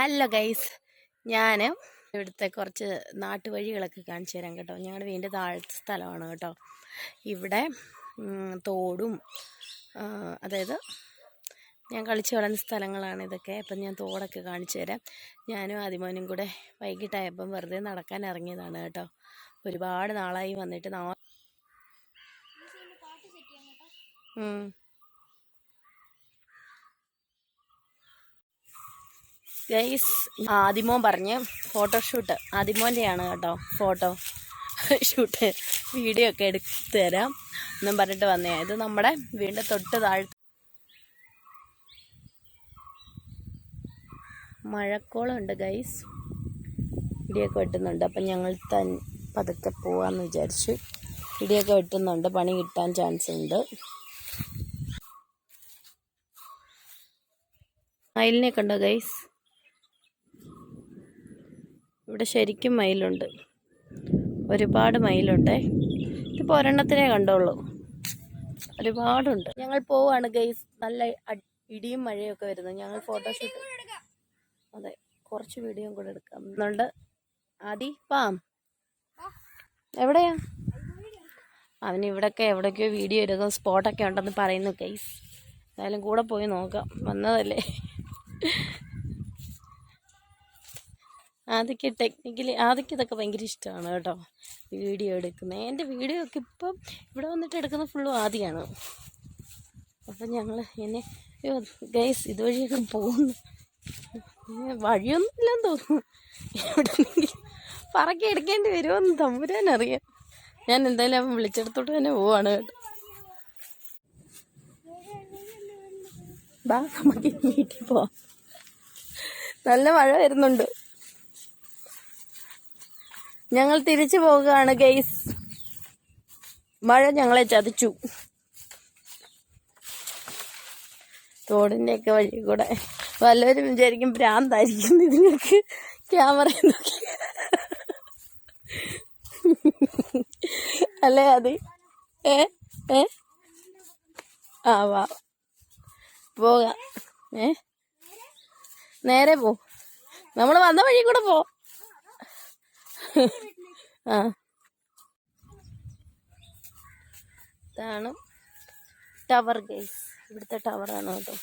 Hello guys. ഞാൻ ഇവിടുത്തെ കുറച്ച് നാട്ടുവഴികളൊക്കെ കാണിച്ചു തരാം കേട്ടോ. ഞങ്ങളുടെ വീടിന്റെ താഴത്തെ സ്ഥലമാണ് കേട്ടോ. ഇവിടെ തോടും അതായത് ഞാൻ കളിച്ചു വളർന്ന സ്ഥലങ്ങളാണ് ഇതൊക്കെ. അപ്പം ഞാൻ തോടൊക്കെ കാണിച്ചു തരാം. ഞാനും ആദിമോനും കൂടെ വൈകിട്ടായപ്പം വെറുതെ നടക്കാൻ ഇറങ്ങിയതാണ് കേട്ടോ. ഒരുപാട് നാളായി വന്നിട്ട് നാ ഗൈസ് ആദിമോൻ പറഞ്ഞ് ഫോട്ടോഷൂട്ട് ആദിമോന്റെയാണ് കേട്ടോ ഫോട്ടോ ഷൂട്ട് വീഡിയോ ഒക്കെ എടുത്ത് തരാം. എന്നും പറഞ്ഞിട്ട് വന്നേ. ഇത് നമ്മുടെ വീടിന്റെ തൊട്ട് താഴ്ത്ത. മഴക്കോളുണ്ട് ഗൈസ് ഇടിയൊക്കെ വെട്ടുന്നുണ്ട്. അപ്പം ഞങ്ങൾ തൻ പതുക്കെ പോവാമെന്ന് വിചാരിച്ചു ഇടിയൊക്കെ വെട്ടുന്നുണ്ട്. പണി കിട്ടാൻ ചാൻസ് ഉണ്ട്. മയിലിനെ കണ്ടോ ഗൈസ് ഇവിടെ ശരിക്കും മയിലുണ്ട്. ഒരുപാട് മയിലുണ്ട്. ഇതിപ്പോൾ ഒരെണ്ണത്തിനെ കണ്ടോളൂ ഒരുപാടുണ്ട്. ഞങ്ങൾ പോവാണ് ഗൈസ്. നല്ല ഇടിയും മഴയൊക്കെ വരുന്നത് ഞങ്ങൾ ഫോട്ടോഷൂട്ട് അതെ കുറച്ച് വീഡിയോ കൂടെ എടുക്കാം. എന്നുണ്ട് ആദി പാം. എവിടെയാ? അവൻ ഇവിടൊക്കെ എവിടേക്കോ വീഡിയോ എടുക്കും സ്പോട്ടൊക്കെ ഉണ്ടെന്ന് പറയുന്നു ഗൈസ്. എന്തായാലും കൂടെ പോയി നോക്കാം. വന്നതല്ലേ? ആദ്യമൊക്കെ ടെക്നിക്കലി ആദ്യമൊക്കെ ഇതൊക്കെ ഭയങ്കര ഇഷ്ടമാണ് കേട്ടോ. വീഡിയോ എടുക്കുന്നത് എന്റെ വീഡിയോ ഒക്കെ ഇപ്പം ഇവിടെ വന്നിട്ട് എടുക്കുന്ന ഫുള്ളും ആദ്യമാണ് അപ്പം ഞങ്ങൾ എന്നെ ഗൈസ് ഇതുവഴിയൊക്കെ പോകുന്നു. വഴിയൊന്നും വഴിയൊന്നുമില്ലെന്ന് തോന്നുന്നു. പറക്കി എടുക്കേണ്ടി വരുമെന്ന് തമ്പുരാനറിയാം. ഞാൻ എന്തായാലും വിളിച്ചെടുത്തോട്ട് തന്നെ പോവാണ്. കേട്ടോ വീട്ടിൽ പോവാം. നല്ല മഴ വരുന്നുണ്ട്. ഞങ്ങൾ തിരിച്ചു പോവുകയാണ് ഗെയ്സ് മഴ ഞങ്ങളെ ചതിച്ചു. തോടിന്റെ ഒക്കെ വഴി കൂടെ വല്ലവരും വിചാരിക്കും ഭ്രാന്തായിരിക്കും ഇതിനൊക്കെ ക്യാമറ നോക്കി അല്ലേ അത്? ഏ? ഏ? ആ വാ. പോകാം. ഏ? നേരെ പോ. നമ്മൾ വന്ന വഴി കൂടെ പോ. ആ. ഇതാണ് ടവർ ഗൈസ്. ഇവിടുത്തെ ടവറാണ് കേട്ടോ.